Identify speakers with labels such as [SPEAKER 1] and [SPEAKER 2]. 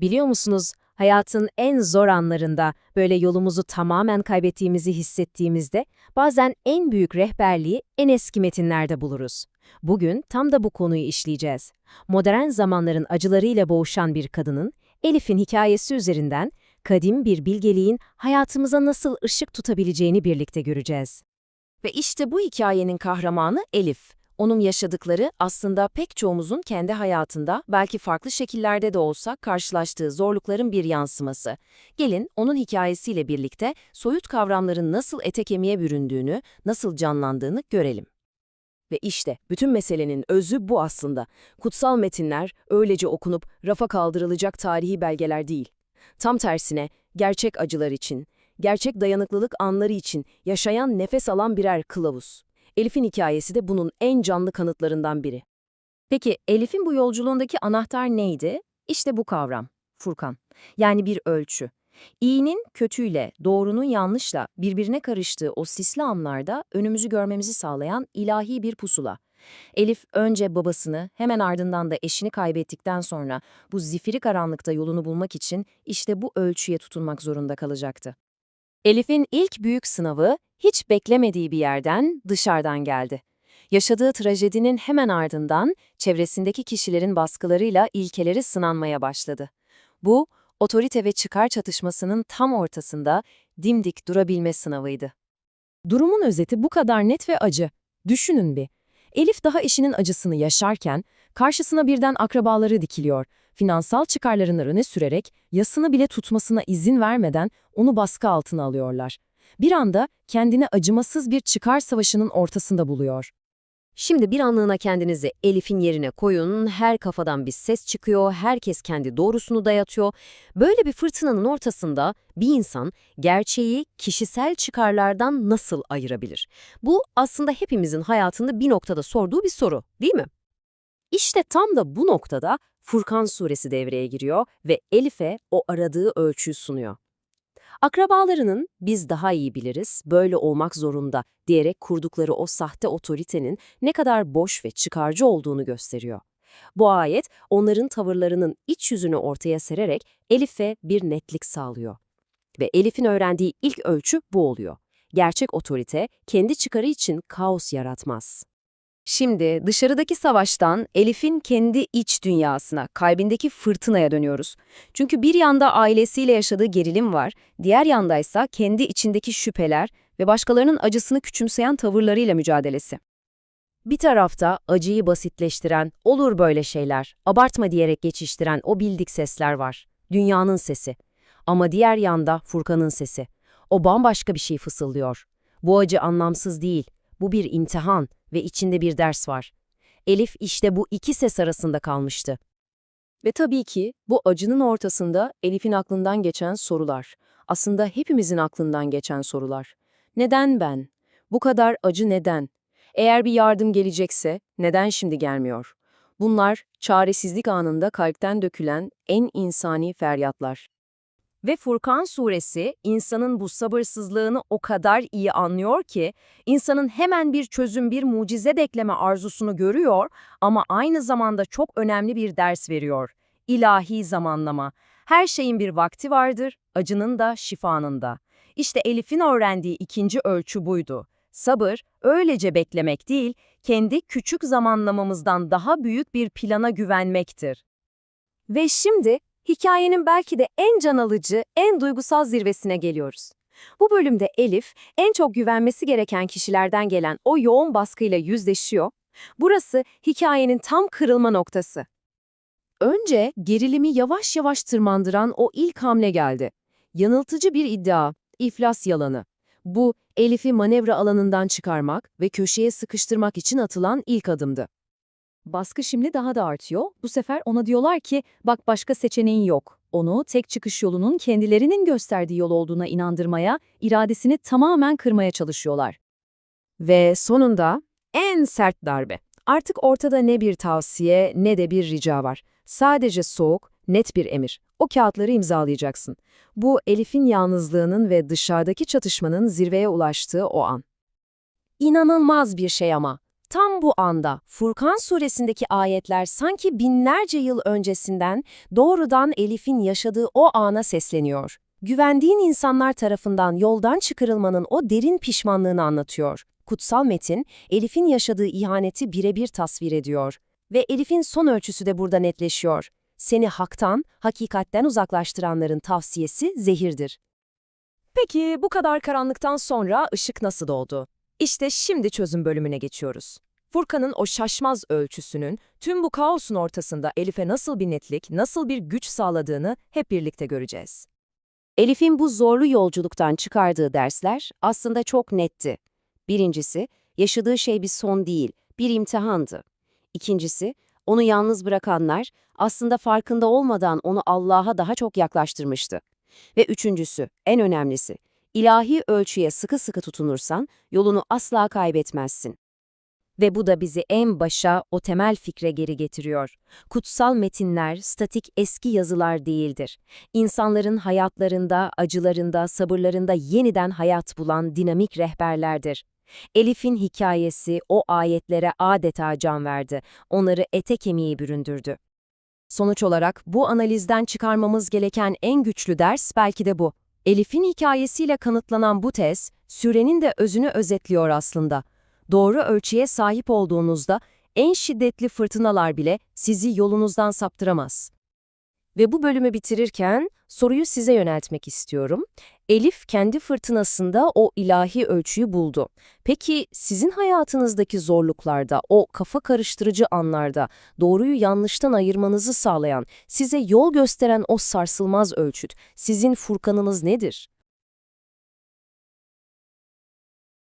[SPEAKER 1] Biliyor musunuz, hayatın en zor anlarında, böyle yolumuzu tamamen kaybettiğimizi hissettiğimizde, bazen en büyük rehberliği en eski metinlerde buluruz. Bugün tam da bu konuyu işleyeceğiz. Modern zamanların acılarıyla boğuşan bir kadının, Elif'in hikayesi üzerinden, kadim bir bilgeliğin hayatımıza nasıl ışık tutabileceğini birlikte göreceğiz.
[SPEAKER 2] Ve işte bu hikayenin kahramanı Elif. Onun yaşadıkları aslında pek çoğumuzun kendi hayatında, belki farklı şekillerde de olsa karşılaştığı zorlukların bir yansıması. Gelin onun hikayesiyle birlikte soyut kavramların nasıl ete kemiğe büründüğünü, nasıl canlandığını görelim. Ve işte bütün meselenin özü bu aslında. Kutsal metinler öylece okunup rafa kaldırılacak tarihi belgeler değil. Tam tersine gerçek acılar için, gerçek dayanıklılık anları için yaşayan nefes alan birer kılavuz. Elif'in hikayesi de bunun en canlı kanıtlarından biri. Peki Elif'in bu yolculuğundaki anahtar neydi? İşte bu kavram, Furkan. Yani bir ölçü. İyinin kötüyle, doğrunun yanlışla birbirine karıştığı o sisli anlarda önümüzü görmemizi sağlayan ilahi bir pusula. Elif önce babasını, hemen ardından da eşini kaybettikten sonra bu zifiri karanlıkta yolunu bulmak için işte bu ölçüye tutunmak zorunda kalacaktı. Elif'in ilk büyük sınavı hiç beklemediği bir yerden, dışarıdan geldi. Yaşadığı trajedinin hemen ardından çevresindeki kişilerin baskılarıyla ilkeleri sınanmaya başladı. Bu, otorite ve çıkar çatışmasının tam ortasında dimdik durabilme sınavıydı. Durumun özeti bu kadar net ve acı. Düşünün bir. Elif daha eşinin acısını yaşarken, karşısına birden akrabaları dikiliyor. Finansal çıkarlarını öne sürerek, yasını bile tutmasına izin vermeden onu baskı altına alıyorlar. Bir anda kendini acımasız bir çıkar savaşının ortasında buluyor. Şimdi bir anlığına kendinizi Elif'in yerine koyun, her kafadan bir ses çıkıyor, herkes kendi doğrusunu dayatıyor. Böyle bir fırtınanın ortasında bir insan gerçeği kişisel çıkarlardan nasıl ayırabilir? Bu aslında hepimizin hayatında bir noktada sorduğu bir soru, değil mi? İşte tam da bu noktada Furkan suresi devreye giriyor ve Elif'e o aradığı ölçüyü sunuyor. Akrabalarının biz daha iyi biliriz, böyle olmak zorunda diyerek kurdukları o sahte otoritenin ne kadar boş ve çıkarcı olduğunu gösteriyor. Bu ayet onların tavırlarının iç yüzünü ortaya sererek Elif'e bir netlik sağlıyor. Ve Elif'in öğrendiği ilk ölçü bu oluyor. Gerçek otorite kendi çıkarı için kaos yaratmaz. Şimdi dışarıdaki savaştan Elif'in kendi iç dünyasına, kalbindeki fırtınaya dönüyoruz. Çünkü bir yanda ailesiyle yaşadığı gerilim var, diğer yandaysa kendi içindeki şüpheler ve başkalarının acısını küçümseyen tavırlarıyla mücadelesi. Bir tarafta acıyı basitleştiren, olur böyle şeyler, abartma diyerek geçiştiren o bildik sesler var. Dünyanın sesi. Ama diğer yanda Furkan'ın sesi. O bambaşka bir şey fısıldıyor. Bu acı anlamsız değil, bu bir imtihan ve içinde bir ders var. Elif işte bu iki ses arasında kalmıştı. Ve tabii ki bu acının ortasında Elif'in aklından geçen sorular. Aslında hepimizin aklından geçen sorular. Neden ben? Bu kadar acı neden? Eğer bir yardım gelecekse neden şimdi gelmiyor? Bunlar çaresizlik anında kalpten dökülen en insani feryatlar. Ve Furkan suresi insanın bu sabırsızlığını o kadar iyi anlıyor ki, insanın hemen bir çözüm, bir mucize bekleme arzusunu görüyor ama aynı zamanda çok önemli bir ders veriyor. İlahi zamanlama. Her şeyin bir vakti vardır, acının da şifanın da. İşte Elif'in öğrendiği ikinci ölçü buydu. Sabır, öylece beklemek değil, kendi küçük zamanlamamızdan daha büyük bir plana güvenmektir. Ve şimdi hikayenin belki de en can alıcı, en duygusal zirvesine geliyoruz. Bu bölümde Elif, en çok güvenmesi gereken kişilerden gelen o yoğun baskıyla yüzleşiyor. Burası hikayenin tam kırılma noktası. Önce gerilimi yavaş yavaş tırmandıran o ilk hamle geldi. Yanıltıcı bir iddia, iflas yalanı. Bu, Elif'i manevra alanından çıkarmak ve köşeye sıkıştırmak için atılan ilk adımdı. Baskı şimdi daha da artıyor. Bu sefer ona diyorlar ki bak başka seçeneğin yok. Onu tek çıkış yolunun kendilerinin gösterdiği yol olduğuna inandırmaya, iradesini tamamen kırmaya çalışıyorlar. Ve sonunda en sert darbe. Artık ortada ne bir tavsiye ne de bir rica var. Sadece soğuk, net bir emir. O kağıtları imzalayacaksın. Bu Elif'in yalnızlığının ve dışarıdaki çatışmanın zirveye ulaştığı o an. İnanılmaz bir şey ama. Tam bu anda Furkan suresindeki ayetler sanki binlerce yıl öncesinden doğrudan Elif'in yaşadığı o ana sesleniyor. Güvendiğin insanlar tarafından yoldan çıkarılmanın o derin pişmanlığını anlatıyor. Kutsal metin, Elif'in yaşadığı ihaneti birebir tasvir ediyor. Ve Elif'in son ölçüsü de burada netleşiyor. Seni haktan, hakikatten uzaklaştıranların tavsiyesi zehirdir. Peki bu kadar karanlıktan sonra ışık nasıl doğdu? İşte şimdi çözüm bölümüne geçiyoruz. Furkan'ın o şaşmaz ölçüsünün tüm bu kaosun ortasında Elif'e nasıl bir netlik, nasıl bir güç sağladığını hep birlikte göreceğiz. Elif'in bu zorlu yolculuktan çıkardığı dersler aslında çok netti. Birincisi, yaşadığı şey bir son değil, bir imtihandı. İkincisi, onu yalnız bırakanlar aslında farkında olmadan onu Allah'a daha çok yaklaştırmıştı. Ve üçüncüsü, en önemlisi, ilahi ölçüye sıkı sıkı tutunursan yolunu asla kaybetmezsin. Ve bu da bizi en başa o temel fikre geri getiriyor. Kutsal metinler statik eski yazılar değildir. İnsanların hayatlarında, acılarında, sabırlarında yeniden hayat bulan dinamik rehberlerdir. Elif'in hikayesi o ayetlere adeta can verdi. Onları ete kemiği büründürdü. Sonuç olarak bu analizden çıkarmamız gereken en güçlü ders belki de bu. Elif'in hikayesiyle kanıtlanan bu tez, sürenin de özünü özetliyor aslında. Doğru ölçüye sahip olduğunuzda en şiddetli fırtınalar bile sizi yolunuzdan saptıramaz. Ve bu bölümü bitirirken soruyu size yöneltmek istiyorum. Elif kendi fırtınasında o ilahi ölçüyü buldu. Peki sizin hayatınızdaki zorluklarda, o kafa karıştırıcı anlarda doğruyu yanlıştan ayırmanızı sağlayan, size yol gösteren o sarsılmaz ölçüt, sizin furkanınız nedir?